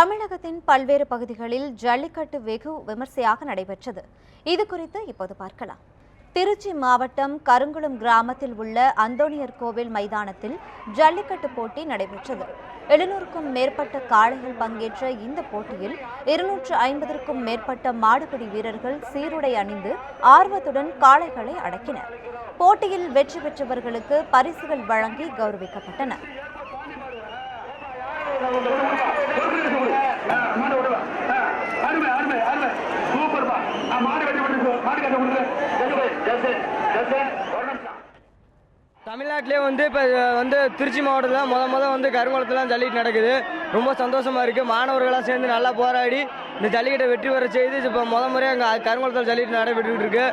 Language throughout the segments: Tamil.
தமிழகத்தின் பல்வேறு பகுதிகளில் ஜல்லிக்கட்டு வெகு விமர்சையாக நடைபெற்றது. இது குறித்து இப்போது பார்க்கலாம். திருச்சி மாவட்டம் கருங்குளம் கிராமத்தில் உள்ள அந்தோணியர் கோவில் மைதானத்தில் ஜல்லிக்கட்டு போட்டி நடைபெற்றது. எழுநூறுக்கும் மேற்பட்ட காளைகள் பங்கேற்ற இந்த போட்டியில் இருநூற்று ஐம்பதற்கும் மேற்பட்ட மாடுபிடி வீரர்கள் சீருடை அணிந்து ஆர்வத்துடன் காளைகளை அடக்கினர். போட்டியில் வெற்றி பெற்றவர்களுக்கு பரிசுகள் வழங்கி கௌரவிக்கப்பட்டன மாடு விடுவா அருமை அருமை அருமை சூப்பர்ப்பா நான் மாடு கட்டி விட்டு மாடு கட்டி விட்டு ஜெஸ் ஜெஸ் ஒரு நிமிஷம் தமிழ்நாட்டிலே வந்து இப்போ வந்து திருச்சி மாவட்டத்தில் முத முத வந்து கருங்குளத்துலாம் ஜல்லிக்கட்டு நடக்குது. ரொம்ப சந்தோஷமாக இருக்குது மாணவர்களாக சேர்ந்து நல்லா போராடி இந்த ஜல்லிக்கட்டை வெற்றி பெற செய்து இப்போ முத முறையாக அங்கே கருங்குளத்தில் ஜல்லிக்கட்டு நடைபெற்றுக்கிட்டு இருக்கு.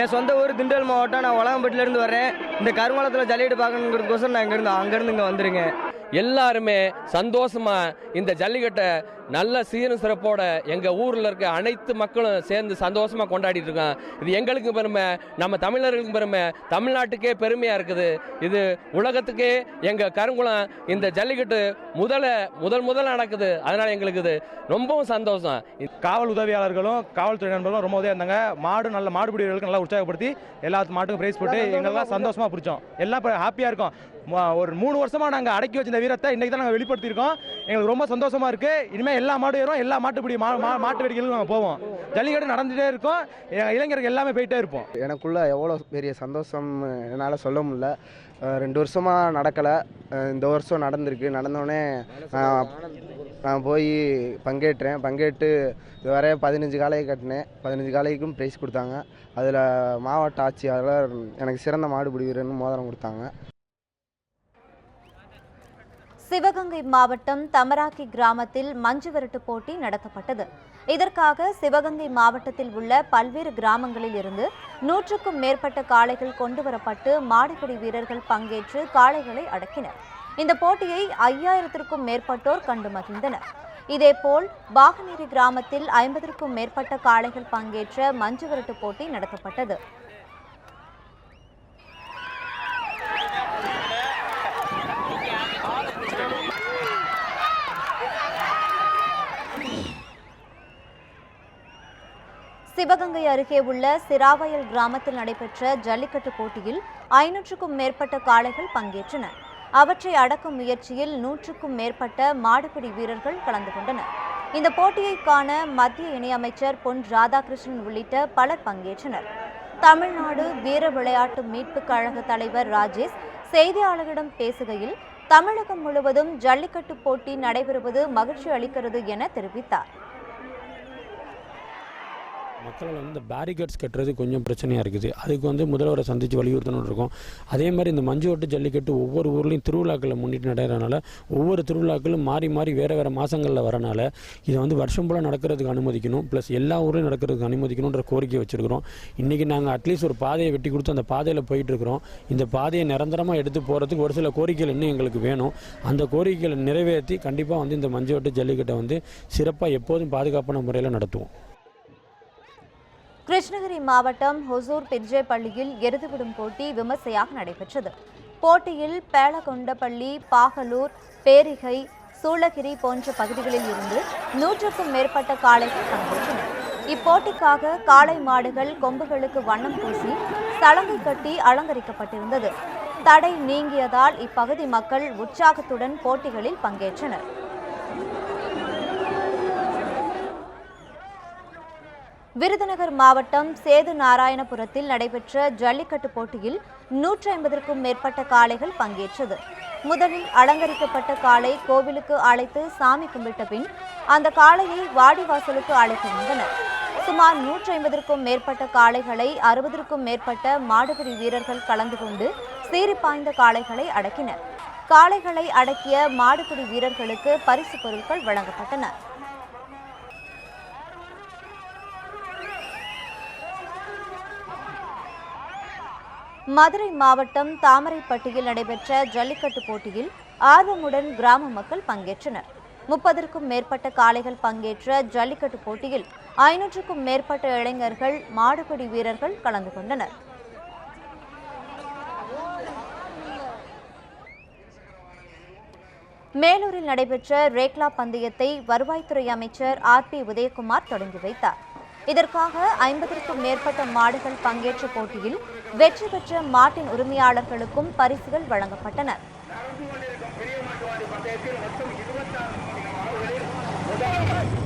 என் சொந்த ஊர் திண்டல் மாவட்டம். நான் உலகம்பட்டிலேருந்து வரேன் இந்த கருங்குளத்தில் ஜல்லிக்கட்டு பார்க்கணுங்கிறதுக்கோசரம் நான் இங்கேருந்து அங்கேருந்து இங்கே வந்துருங்க. எல்லாருமே சந்தோஷமா இந்த ஜல்லிக்கட்டை நல்ல சீரும் சிறப்போட எங்க ஊர்ல இருக்க அனைத்து மக்களும் சேர்ந்து சந்தோஷமா கொண்டாடிட்டு இருக்கோம் இது எங்களுக்கும் பெருமை நம்ம தமிழர்களுக்கும் பெருமை தமிழ்நாட்டுக்கே பெருமையா இருக்குது. இது உலகத்துக்கே எங்க கருங்குளம் இந்த ஜல்லிக்கட்டு முதல்ல முதல் முதல் நடக்குது. அதனால எங்களுக்கு இது ரொம்பவும் சந்தோஷம். காவல் உதவியாளர்களும் காவல்துறை நண்பர்களும் ரொம்ப உதவியா இருந்தாங்க மாடு நல்ல மாடுபிடிகளுக்கு நல்லா உற்சாகப்படுத்தி எல்லா மாட்டுக்கும் பிரைஸ் போட்டு எங்கெல்லாம் சந்தோஷமா பிடிச்சோம். எல்லாம் இப்போ ஹாப்பியா இருக்கும். ம- ஒரு மூணு வருஷமா நாங்க அடக்கி வச்சிருந்த வீரத்தை இன்னைக்கு தான் நாங்கள் வெளிப்படுத்தியிருக்கோம். எங்களுக்கு ரொம்ப சந்தோஷமா இருக்கு. இனிமேல் எல்லா மாடு ஏறும் எல்லா மாட்டுப்பிடி மா மா- மாட்டு வேடிக்கைகளுக்கும் நாங்கள் போவோம். ஜல்லிக்கட்டு நடந்துகிட்டே இருக்கும். இளைஞர்கள் எல்லாமே போயிட்டே இருப்போம். எனக்குள்ளே எவ்வளோ பெரிய சந்தோஷம் என்னால் சொல்ல முடியல. அஹ் ரெண்டு வருஷமாக நடக்கலை. இந்த வருஷம் நடந்திருக்கு. நடந்தோடனே நான் நான் போய் பங்கேற்றேன். பங்கேற்று இதுவரை பதினஞ்சு காலையை கட்டினேன். பதினஞ்சு காலைக்கும் ப்ரைஸ் கொடுத்தாங்க. அதில் மாவட்ட ஆட்சியாளர் எனக்கு சிறந்த மாடுபிடி வீரர்னு மோதிரம் கொடுத்தாங்க. சிவகங்கை மாவட்டம் தமராக்கி கிராமத்தில் மஞ்சு விரட்டு போட்டி நடத்தப்பட்டது. இதற்காக சிவகங்கை மாவட்டத்தில் உள்ள பல்வேறு கிராமங்களில் இருந்து நூற்றுக்கும் மேற்பட்ட காளைகள் கொண்டுவரப்பட்டு மாடுபிடி வீரர்கள் பங்கேற்று காளைகளை அடக்கினர். இந்த போட்டியை ஐயாயிரத்திற்கும் மேற்பட்டோர் கண்டு மகிழ்ந்தனர். இதேபோல் பாகநேரி கிராமத்தில் ஐம்பதற்கும் மேற்பட்ட காளைகள் பங்கேற்ற மஞ்சு விரட்டு போட்டி நடத்தப்பட்டது. சிவகங்கை அருகே உள்ள சிராவயல் கிராமத்தில் நடைபெற்ற ஜல்லிக்கட்டு போட்டியில் ஐநூற்றுக்கும் மேற்பட்ட காளைகள் பங்கேற்றன. அவற்றை அடக்கும் முயற்சியில் நூற்றுக்கும் மேற்பட்ட மாடுபிடி வீரர்கள் கலந்து கொண்டனர். இந்த போட்டியை காண மத்திய இணையமைச்சர் பொன் ராதாகிருஷ்ணன் உள்ளிட்ட பலர் பங்கேற்றனர். தமிழ்நாடு வீர விளையாட்டு மீட்புக் கழக தலைவர் ராஜேஷ் செய்தியாளர்களிடம் பேசுகையில் தமிழகம் முழுவதும் ஜல்லிக்கட்டு போட்டி நடைபெறுவது மகிழ்ச்சி அளிக்கிறது என தெரிவித்தார். மக்களால் வந்து இந்த பேரிகேட்ஸ் கட்டுறது கொஞ்சம் பிரச்சனையாக இருக்குது. அதுக்கு வந்து முதல்வரை சந்தித்து வலியுறுத்தணும்னு இருக்கும். அதே மாதிரி இந்த மஞ்சு ஓட்டு ஜல்லிக்கட்டு ஒவ்வொரு ஊர்லேயும் திருவிழாக்களை முன்னிட்டு நடைகிறனால ஒவ்வொரு திருவிழாக்களும் மாறி மாறி வேறு வேறு மாதங்களில் வரனால இதை வந்து வருஷம் போல் நடக்கிறதுக்கு அனுமதிக்கணும். ப்ளஸ் எல்லா ஊர்லேயும் நடக்கிறதுக்கு அனுமதிக்கணுன்ற கோரிக்கை வச்சுருக்கிறோம். இன்றைக்கி நாங்கள் அட்லீஸ்ட் ஒரு பாதையை வெட்டி கொடுத்து அந்த பாதையில் போயிட்டுருக்கிறோம் இந்த பாதையை நிரந்தரமாக எடுத்து போகிறதுக்கு ஒரு சில கோரிக்கைகள் இன்னும் எங்களுக்கு வேணும். அந்த கோரிக்கைகளை நிறைவேற்றி கண்டிப்பாக வந்து இந்த மஞ்சு ஓட்டு ஜல்லிக்கட்டை வந்து சிறப்பாக எப்போதும் பாதுகாப்பான முறையில் நடத்துவோம். கிருஷ்ணகிரி மாவட்டம் ஹொசூர் பிர்ஜேபள்ளியில் எருதுவிடும் போட்டி விமர்சையாக நடைபெற்றது. போட்டியில் பேளகொண்டப்பள்ளி பாகலூர் பேரிகை சூளகிரி போன்ற பகுதிகளில் இருந்து நூற்றுக்கும் மேற்பட்ட காளைகள் பங்கேற்றன. இப்போட்டிக்காக காளை மாடுகள் கொம்புகளுக்கு வண்ணம் பூசி சலங்கை கட்டி அலங்கரிக்கப்பட்டிருந்தது. தடை நீங்கியதால் இப்பகுதி மக்கள் உற்சாகத்துடன் போட்டிகளில் பங்கேற்றனர். விருதுநகர் மாவட்டம் சேது நாராயணபுரத்தில் நடைபெற்ற ஜல்லிக்கட்டு போட்டியில் நூற்றி ஐம்பதற்கும் மேற்பட்ட காளைகள் பங்கேற்றது. முதலில் அலங்கரிக்கப்பட்ட காளை கோவிலுக்கு அழைத்து சாமி கும்பிட்ட பின் அந்த காளையை வாடிவாசலுக்கு அழைத்து வந்தனர். சுமார் நூற்றி ஐம்பதற்கும் மேற்பட்ட காளைகளை அறுபதற்கும் மேற்பட்ட மாடுபிடி வீரர்கள் கலந்து கொண்டு சீறி பாய்ந்த காளைகளை அடக்கினர். காளைகளை அடக்கிய மாடுபிடி வீரர்களுக்கு பரிசு பொருட்கள் வழங்கப்பட்டன. மதுரை மாவட்டம் தாமரைப்பட்டியில் நடைபெற்ற ஜல்லிக்கட்டு போட்டியில் ஆர்வமுடன் கிராம மக்கள் பங்கேற்றனர். முப்பதற்கும் மேற்பட்ட காளைகள் பங்கேற்ற ஜல்லிக்கட்டு போட்டியில் ஐநூற்றுக்கும் மேற்பட்ட இளைஞர்கள் மாடுபிடி வீரர்கள் கலந்து கொண்டனர். மேலூரில் நடைபெற்ற ரேக்லா பந்தயத்தை வருவாய்த்துறை அமைச்சர் ஆர் பி உதயகுமார் தொடங்கி வைத்தார். இதற்காக ஐம்பதற்கும் மேற்பட்ட மாடுகள் பங்கேற்ற போட்டியில் வெற்றி பெற்ற மாட்டின் உரிமையாளர்களுக்கும் பரிசுகள் வழங்கப்பட்டன. மொத்தம்